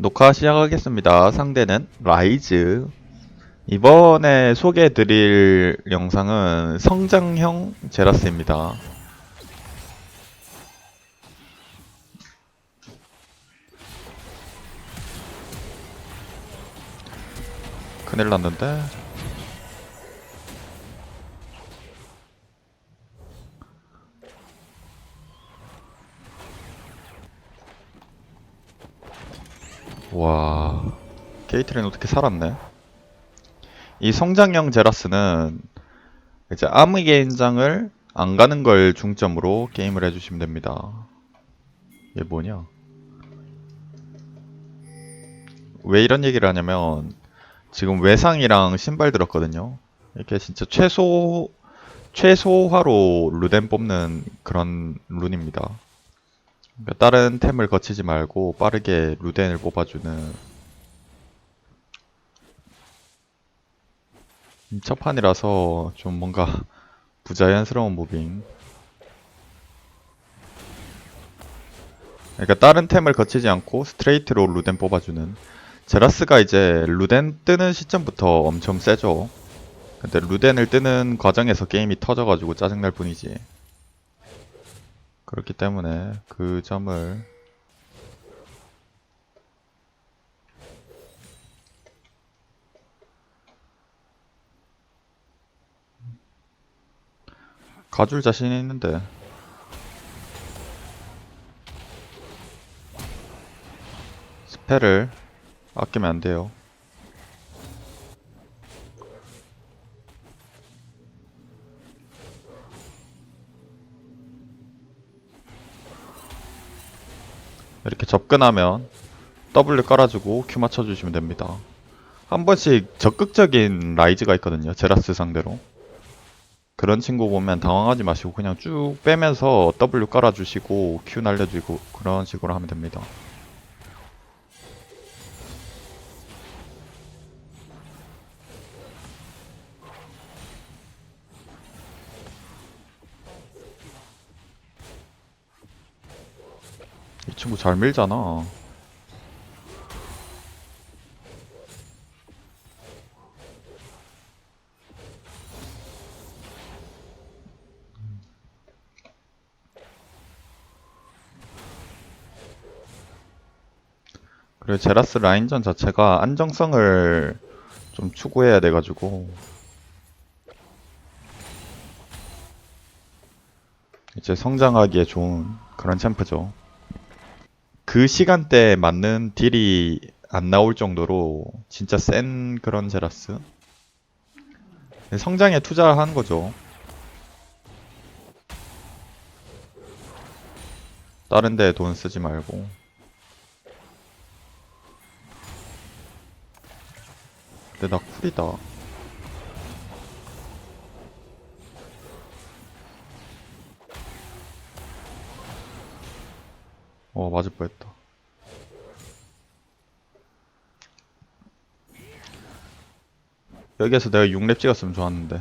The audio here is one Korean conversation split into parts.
녹화 시작하겠습니다. 상대는 라이즈. 이번에 소개해드릴 영상은 성장형 제라스입니다. 큰일 났는데. 와, 게이트는 어떻게 살았네? 이 성장형 제라스는 이제 암의 개인장을 안 가는 걸 중점으로 게임을 해주시면 됩니다. 얘 뭐냐? 왜 이런 얘기를 하냐면 지금 외상이랑 신발 들었거든요. 이렇게 진짜 최소 최소화로 루덴 뽑는 그런 룬입니다. 그러니까 다른 템을 거치지 말고 빠르게 루덴을 뽑아주는 음, 첫 판이라서 좀 뭔가 부자연스러운 무빙. 그러니까 다른 템을 거치지 않고 스트레이트로 루덴 뽑아주는. 제라스가 이제 루덴 뜨는 시점부터 엄청 세죠. 근데 루덴을 뜨는 과정에서 게임이 터져가지고 짜증날 뿐이지 그렇기 때문에 그 점을 가줄 자신이 있는데 스펠을 아끼면 안 돼요. 이렇게 접근하면 W 깔아주고 Q 맞춰주시면 됩니다. 한 번씩 적극적인 라이즈가 있거든요. 제라스 상대로. 그런 친구 보면 당황하지 마시고 그냥 쭉 빼면서 W 깔아주시고 Q 날려주고 그런 식으로 하면 됩니다. 이 친구 잘 밀잖아. 그리고 제라스 라인전 자체가 안정성을 좀 추구해야 돼가지고 이제 성장하기에 좋은 그런 챔프죠. 그 시간대에 맞는 딜이 안 나올 정도로 진짜 센 그런 제라스. 성장에 투자하는 거죠. 다른 데돈 쓰지 말고. 근데 나 쿨이다. 어, 맞을 뻔했다. 여기에서 내가 6렙 찍었으면 좋았는데.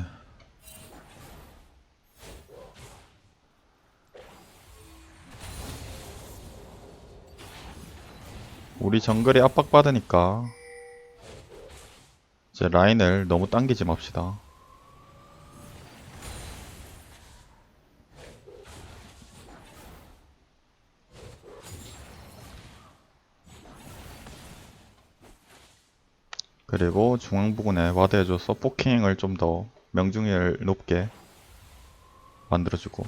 우리 정글이 압박받으니까 이제 라인을 너무 당기지 맙시다. 그리고 중앙 부근에 와드해줘서 포킹을 좀 더 명중률 높게 만들어주고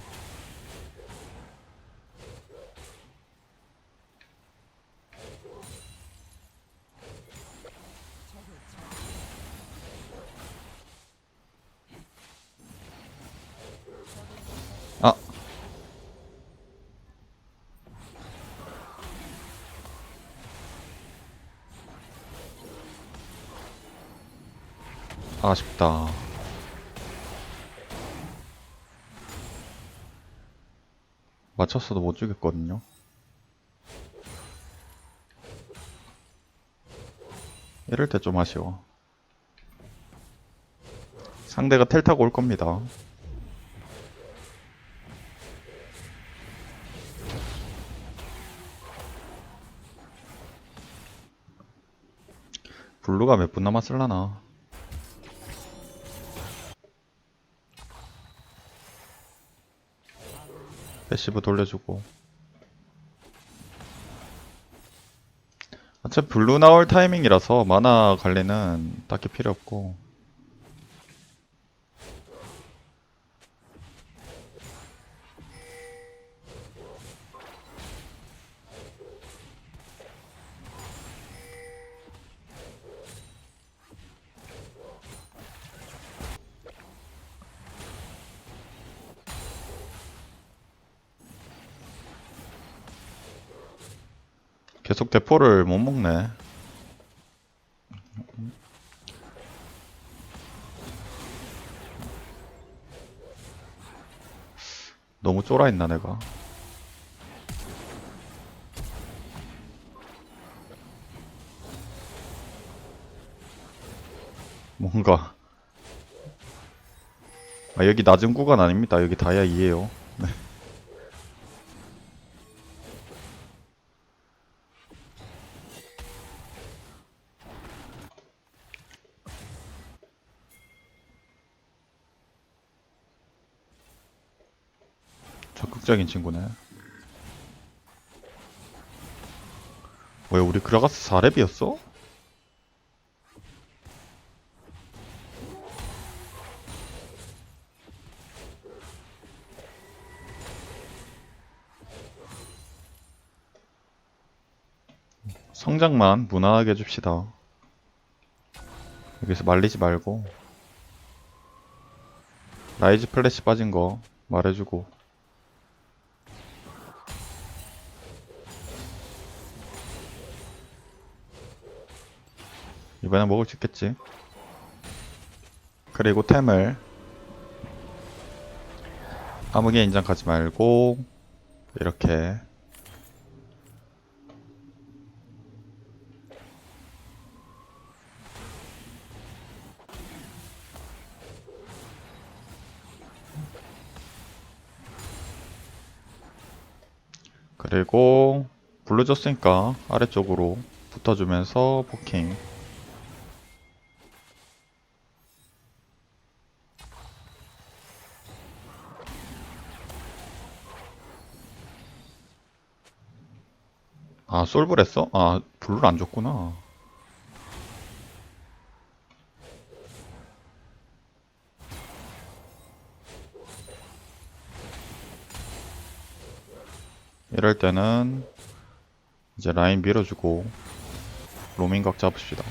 아쉽다. 맞췄어도 못 죽였거든요. 이럴 때 좀 아쉬워. 상대가 텔 타고 올 겁니다. 블루가 몇 분 남았을라나 패시브 돌려주고. 어차피 블루 나올 타이밍이라서 마나 관리는 딱히 필요 없고 계속 대포를 못 먹네. 너무 쫄아있나 내가. 뭔가 아 여기 낮은 구간 아닙니다. 여기 다이아 2에요. 적극적인 친구네. 왜 우리 그라가스 4렙이었어? 성장만 무난하게 해줍시다. 여기서 말리지 말고 라이즈 플래시 빠진 거 말해주고 이번엔 먹을 수 있겠지. 그리고 템을 아무개 인장 가지 말고 이렇게 그리고 블루 줬으니까 아래쪽으로 붙어주면서 포킹 아, 솔블 했어? 아, 블루를 안 줬구나. 이럴 때는 이제 라인 밀어주고 로밍각 잡읍시다.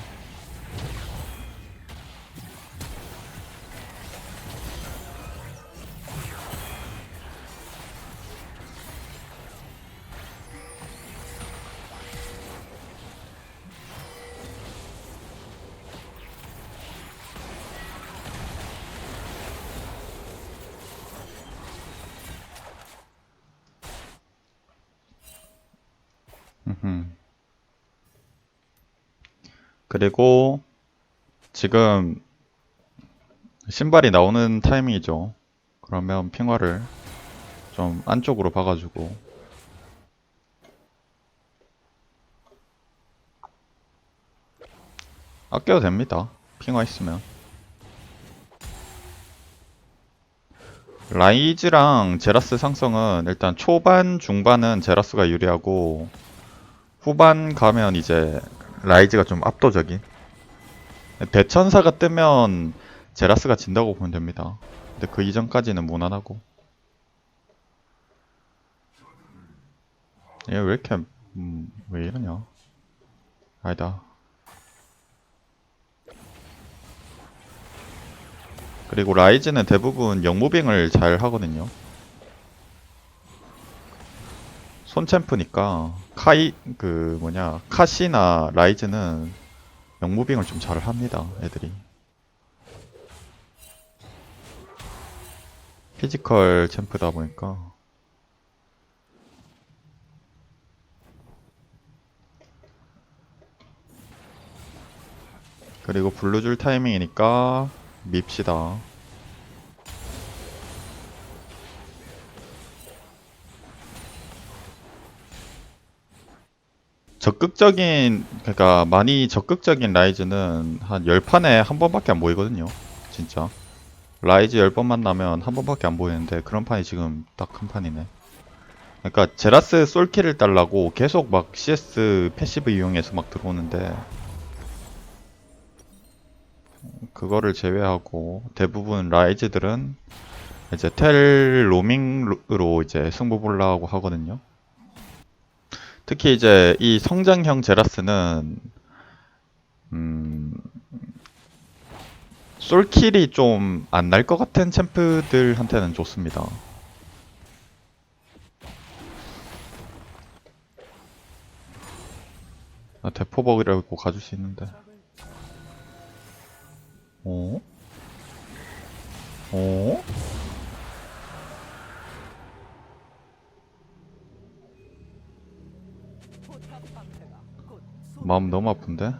그리고 지금 신발이 나오는 타이밍이죠. 그러면 핑화를 좀 안쪽으로 박아주고 아껴도 됩니다. 핑화 있으면. 라이즈랑 제라스 상성은 일단 초반, 중반은 제라스가 유리하고 후반 가면 이제 라이즈가 좀 압도적인. 대천사가 뜨면 제라스가 진다고 보면 됩니다. 근데 그 이전까지는 무난하고. 얘 왜 이렇게 음, 왜 이러냐. 아니다. 그리고 라이즈는 대부분 영무빙을 잘 하거든요. 손챔프니까 카이 그 뭐냐 카시나 라이즈는 영무빙을 좀 잘 합니다 애들이. 피지컬 챔프다 보니까. 그리고 블루 줄 타이밍이니까 밉시다 적극적인 그러니까 많이 적극적인 라이즈는 한 10판에 한 번밖에 안 보이거든요. 진짜. 라이즈 10번 만 나면 한 번밖에 안 보이는데 그런 판이 지금 딱 한 판이네. 그러니까 제라스 솔킬을 달라고 계속 막 CS 패시브 이용해서 막 들어오는데 그거를 제외하고 대부분 라이즈들은 이제 텔 로밍으로 이제 승부 보려고 하거든요. 특히 이제 이 성장형 제라스는 음 솔킬이 좀 안 날 것 같은 챔프들한테는 좋습니다. 아, 대포벅이라고 가줄 수 있는데. 어? 어? 마음 너무 아픈데?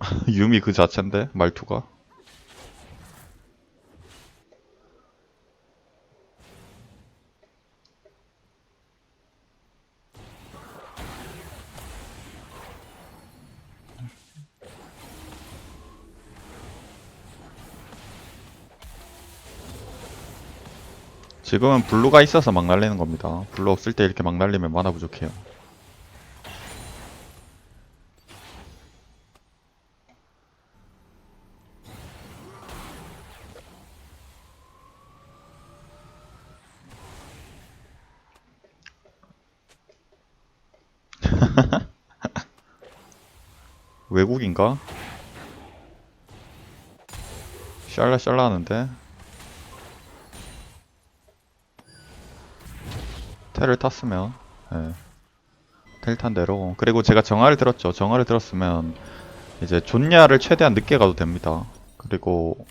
유미 그 자체인데 말투가 지금은 블루가 있어서 막 날리는 겁니다. 블루 없을 때 이렇게 막 날리면 만화 부족해요. 외국인가? 샬라 샬라 하는데 텔을 탔으면 예. 텔탄 대로. 그리고 제가 정화를 들었죠. 정화를 들었으면 이제 존야를 최대한 늦게 가도 됩니다. 그리고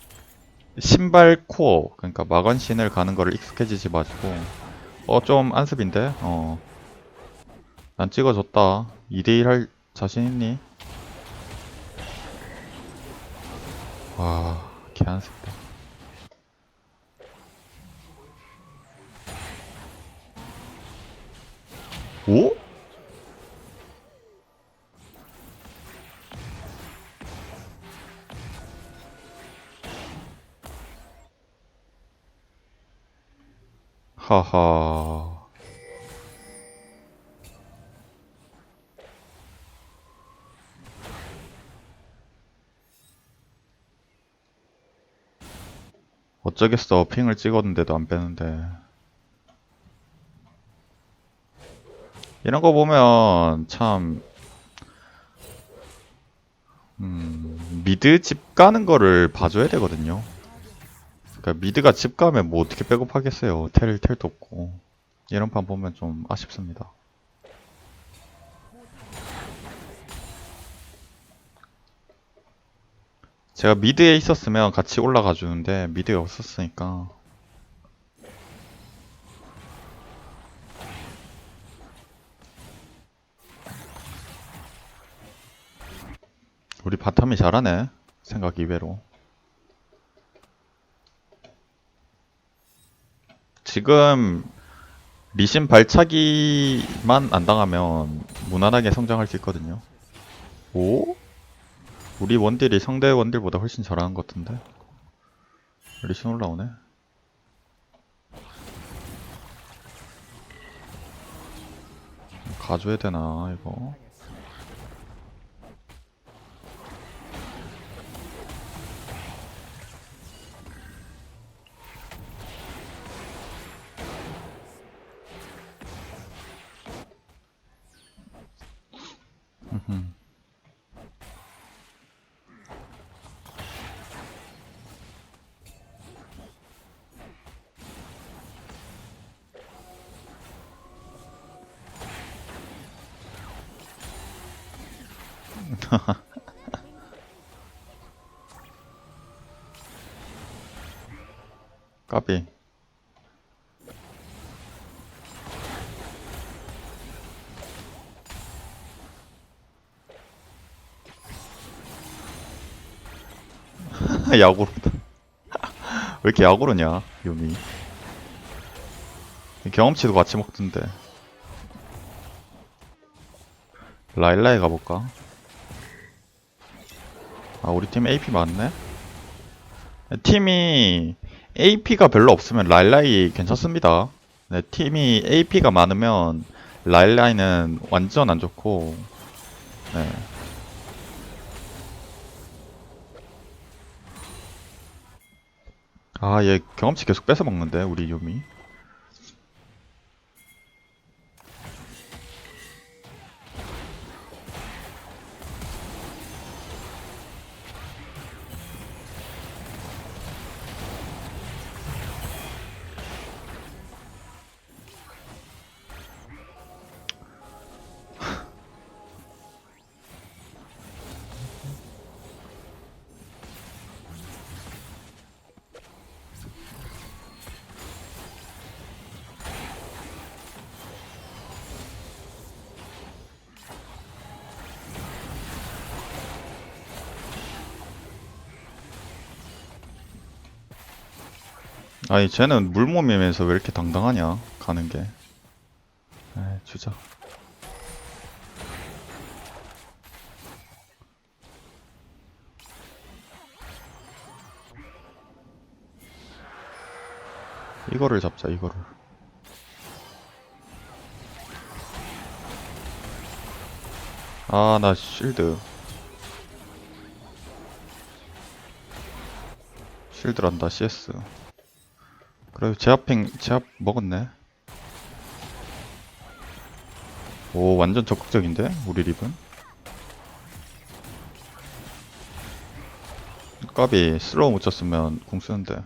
신발 코어 그러니까 마건신을 가는 거를 익숙해지지 마시고 어 좀 안습인데? 어 난 찍어줬다. 2대1 할 자신 있니? 와 개안습다 오? 하하. 어쩌겠어. 핑을 찍었는데도 안 빼는데. 이런 거 보면 참, 음, 미드 집 가는 거를 봐줘야 되거든요. 그러니까 미드가 집 가면 뭐 어떻게 백업하겠어요. 텔, 텔도 없고. 이런 판 보면 좀 아쉽습니다. 제가 미드에 있었으면 같이 올라가 주는데 미드가 없었으니까 우리 바텀이 잘하네. 생각 이외로. 지금 리신 발차기만 안 당하면 무난하게 성장할 수 있거든요. 오? 우리 원딜이 상대 원딜보다 훨씬 잘하는 것 같은데? 리신 올라오네. 가줘야 되나, 이거? 까비. 야구로다. 왜 이렇게 야구로냐, 유미. 경험치도 같이 먹던데. 라일라에 가볼까? 아, 우리 팀 AP 많네? 팀이 AP가 별로 없으면 라일라이 괜찮습니다. 네, 팀이 AP가 많으면 라일라이는 완전 안 좋고, 네. 아, 얘 경험치 계속 뺏어 먹는데, 우리 유미. 아니, 쟤는 물몸이면서 왜 이렇게 당당하냐, 가는 게. 에이, 주자. 이거를 잡자, 이거를. 아, 나 실드. 실드란다, CS. 그래도 제압핑, 제압 먹었네. 오, 완전 적극적인데? 우리 립은? 까비, 슬로우 못 쳤으면 궁 쓰는데.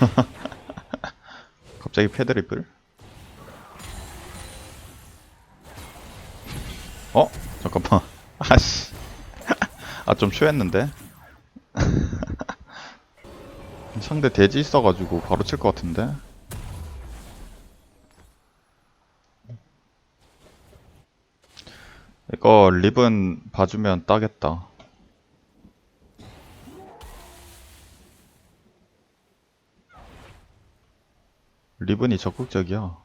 갑자기 패드립을? 어? 잠깐만. 아씨. 아, 좀 쇼했는데? 상대 돼지 있어가지고 바로 칠 것 같은데? 이거 립은 봐주면 따겠다. 리븐이 적극적이야.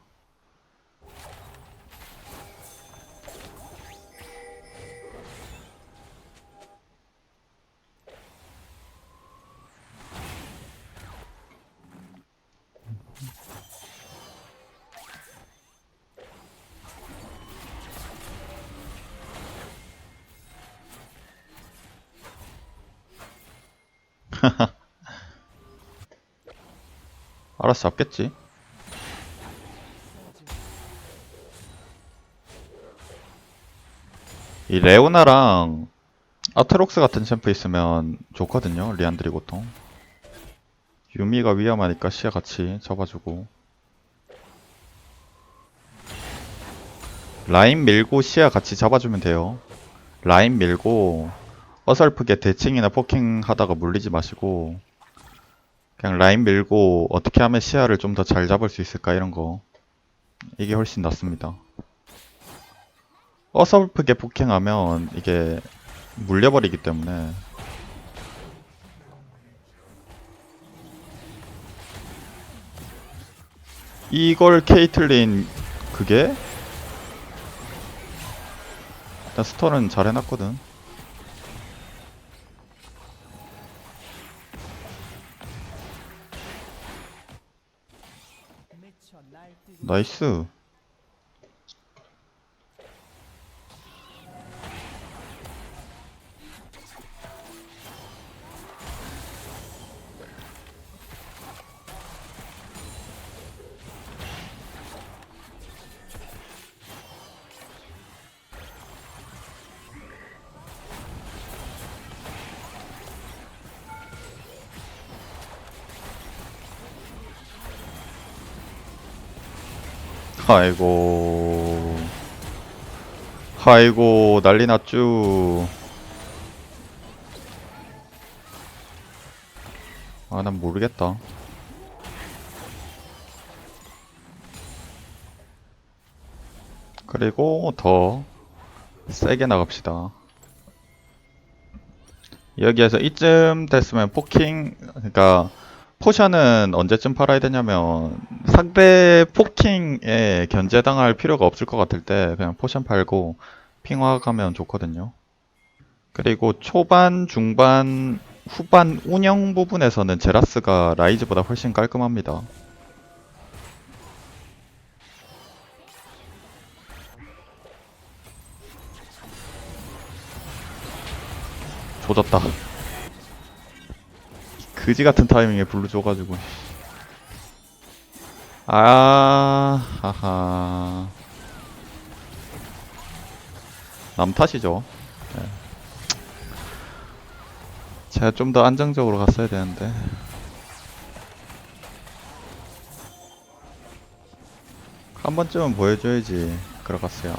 알아서 잡겠지. 이 레오나랑 아트록스 같은 챔프 있으면 좋거든요. 리안드리 고통. 유미가 위험하니까 시야 같이 잡아주고. 라인 밀고 시야 같이 잡아주면 돼요. 라인 밀고 어설프게 대칭이나 포킹 하다가 물리지 마시고 그냥 라인 밀고 어떻게 하면 시야를 좀 더 잘 잡을 수 있을까 이런 거 이게 훨씬 낫습니다. 어설프게 폭행하면 이게 물려버리기 때문에. 이걸 케이틀린 그게? 일단 스턴은 잘 해놨거든. 나이스 아이고. 아이고 난리 났쥬. 아 난 모르겠다. 그리고 더 세게 나갑시다. 여기에서 이쯤 됐으면 포킹 그러니까 포션은 언제쯤 팔아야 되냐면 상대 포킹에 견제당할 필요가 없을 것 같을 때 그냥 포션 팔고 핑화 가면 좋거든요. 그리고 초반, 중반, 후반 운영 부분에서는 제라스가 라이즈보다 훨씬 깔끔합니다. 조졌다. 그지 같은 타이밍에 블루 줘가지고. 아, 하하. 남 탓이죠. 네. 제가 좀 더 안정적으로 갔어야 되는데. 한 번쯤은 보여줘야지. 그러갔어요.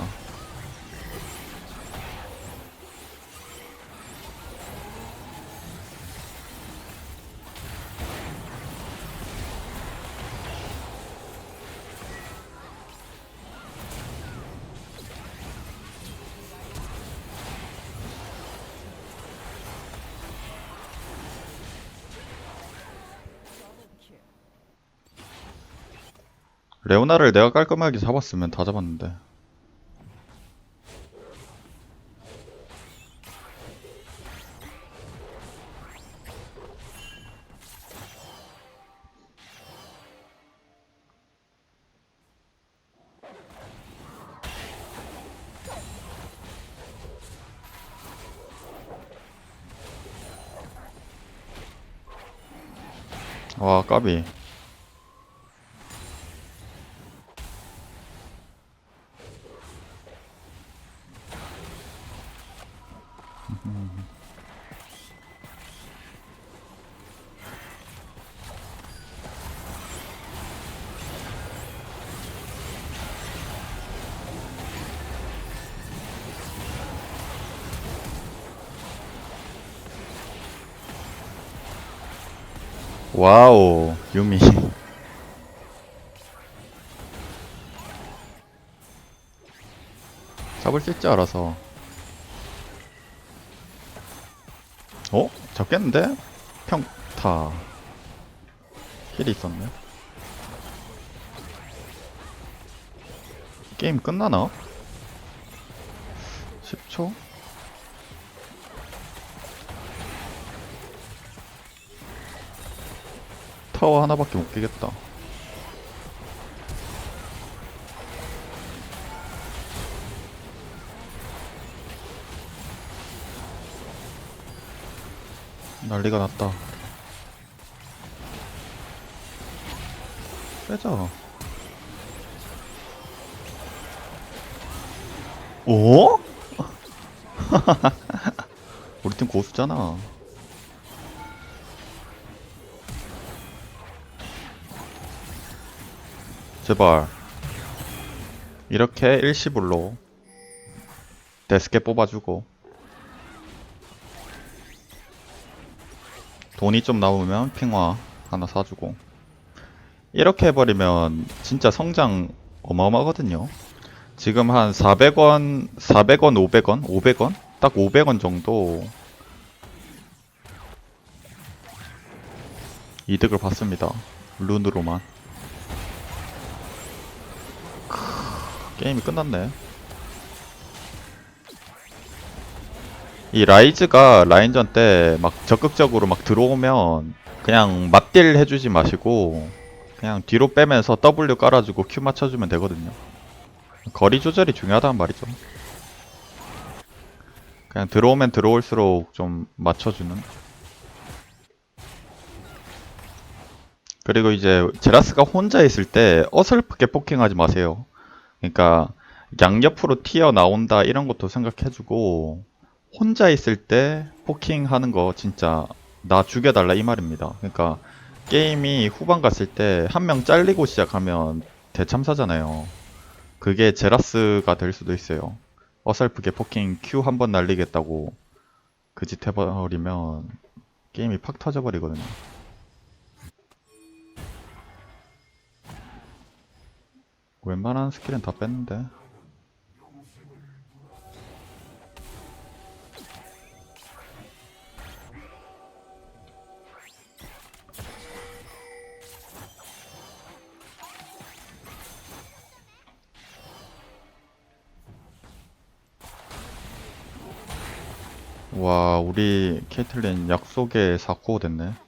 레오나를 내가 깔끔하게 잡았으면 다 잡았는데. 와, 까비. 와우, 유미. 잡을 수 있지, 알아서. 어? 잡겠는데? 평타. 힐이 있었네. 게임 끝나나? 10초? 타워 하나밖에 못 깨겠다. 난리가 났다. 빼자. 오? 우리 팀 고수잖아. 제발. 이렇게 일시불로 데스켓 뽑아주고 돈이 좀 남으면 핑화 하나 사주고 이렇게 해버리면 진짜 성장 어마어마하거든요. 지금 한 400원, 400원, 500원, 500원? 딱 500원 정도 이득을 봤습니다. 룬으로만. 게임이 끝났네. 이 라이즈가 라인전 때 막 적극적으로 막 들어오면 그냥 맞딜 해주지 마시고 그냥 뒤로 빼면서 W 깔아주고 Q 맞춰주면 되거든요. 거리 조절이 중요하다는 말이죠. 그냥 들어오면 들어올수록 좀 맞춰주는. 그리고 이제 제라스가 혼자 있을 때 어설프게 포킹하지 마세요. 그러니까 양옆으로 튀어 나온다 이런 것도 생각해주고 혼자 있을 때 포킹하는 거 진짜 나 죽여달라 이 말입니다. 그러니까 게임이 후반 갔을 때 한 명 잘리고 시작하면 대참사잖아요. 그게 제라스가 될 수도 있어요. 어설프게 포킹 Q 한 번 날리겠다고 그 짓 해버리면 게임이 팍 터져버리거든요. 웬만한 스킬은 다 뺐는데. 와 우리 케이틀린 약속에 4코 됐네.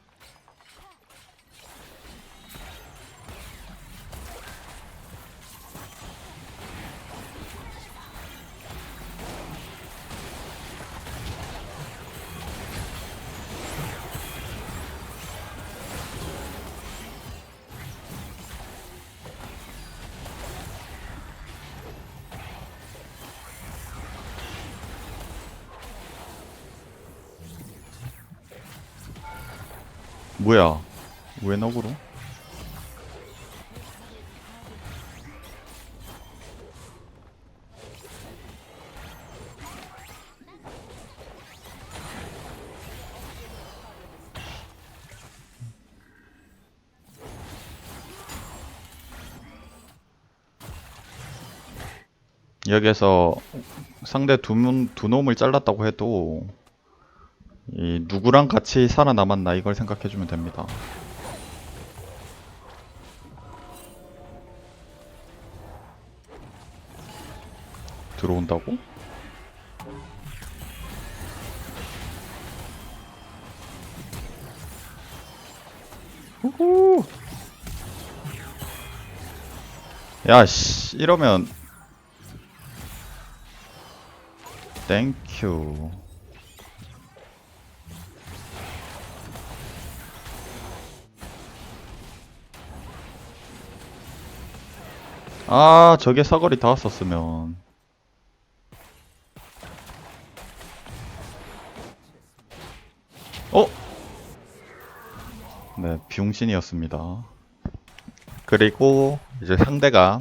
여기에서 상대 두, 놈- 두 놈을 잘랐다고 해도 이 누구랑 같이 살아남았나 이걸 생각해주면 됩니다. 들어온다고? 후후! 야, 씨, 이러면 땡큐. 아, 저게 사거리 닿았었으면. 어? 네, 병신이었습니다. 그리고 이제 상대가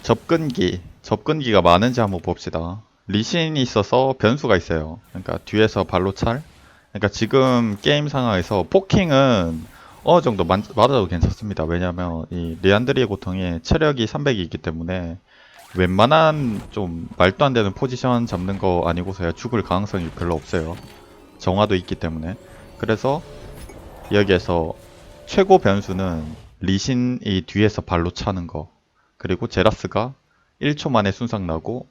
접근기, 접근기가 많은지 한번 봅시다. 리신이 있어서 변수가 있어요. 그러니까 뒤에서 발로 찰. 그러니까 지금 게임 상황에서 포킹은 어느 정도 만- 맞아도 괜찮습니다. 왜냐면 이 레안드리의 고통이 체력이 300이 있기 때문에 웬만한 좀 말도 안 되는 포지션 잡는 거 아니고서야 죽을 가능성이 별로 없어요. 정화도 있기 때문에. 그래서 여기에서 최고 변수는 리신이 뒤에서 발로 차는 거. 그리고 제라스가 1초 만에 순삭 나고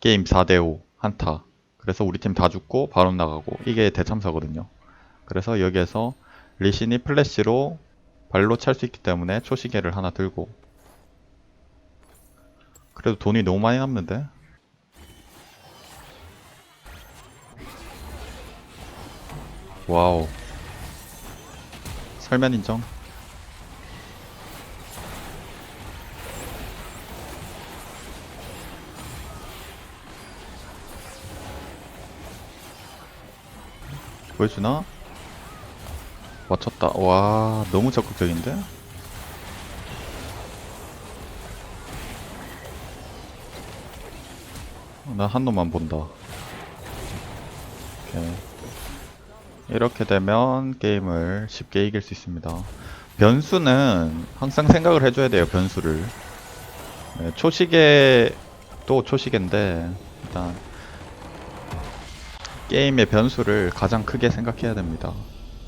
게임 4대5 한타. 그래서 우리 팀 다 죽고 바로 나가고 이게 대참사거든요. 그래서 여기에서 리신이 플래시로 발로 찰 수 있기 때문에 초시계를 하나 들고 그래도 돈이 너무 많이 남는데? 와우 설면 인정 보여주나? 맞췄다. 와, 너무 적극적인데? 나 한 놈만 본다. 오케이. 이렇게 되면 게임을 쉽게 이길 수 있습니다. 변수는 항상 생각을 해줘야 돼요, 변수를. 네, 초시계도 초시계인데, 일단, 게임의 변수를 가장 크게 생각해야 됩니다.